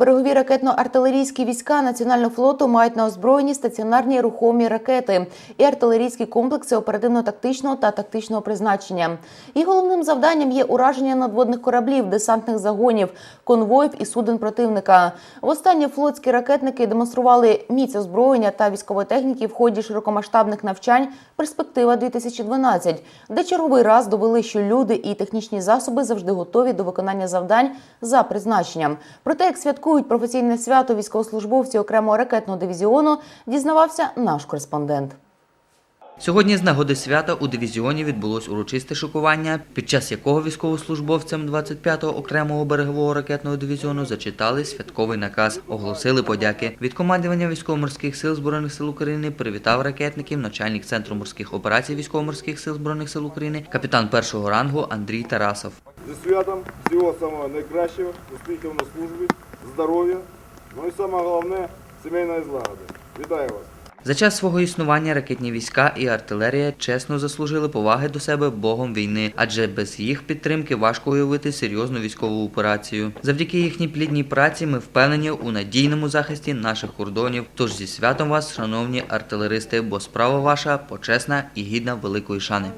Берегові ракетно-артилерійські війська Національного флоту мають на озброєнні стаціонарні рухомі ракети і артилерійські комплекси оперативно-тактичного та тактичного призначення. Їх головним завданням є ураження надводних кораблів, десантних загонів, конвоїв і суден противника. Востаннє флотські ракетники демонстрували міць озброєння та військової техніки в ході широкомасштабних навчань Перспектива 2012 де черговий раз довели, що люди і технічні засоби завжди готові до виконання завдань за призначенням. Про те, як святкують професійне свято військовослужбовці окремого ракетного дивізіону, дізнавався наш кореспондент. Сьогодні з нагоди свята у дивізіоні відбулось урочисте шокування, під час якого військовослужбовцям 25-го окремого берегового ракетного дивізіону зачитали святковий наказ, оголосили подяки. Від командування військово-морських сил збройних сил України привітав ракетників начальник центру морських операцій військово-морських сил збройних сил України, капітан першого рангу Андрій Тарасов. Зі святом всього самого найкращого, успіхів на службі, здоров'я, ну і саме головне сімейної злагоди. Вітаю вас! За час свого існування ракетні війська і артилерія чесно заслужили поваги до себе богом війни, адже без їх підтримки важко уявити серйозну військову операцію. Завдяки їхній плідній праці ми впевнені у надійному захисті наших кордонів. Тож зі святом вас, шановні артилеристи, бо справа ваша почесна і гідна великої шани.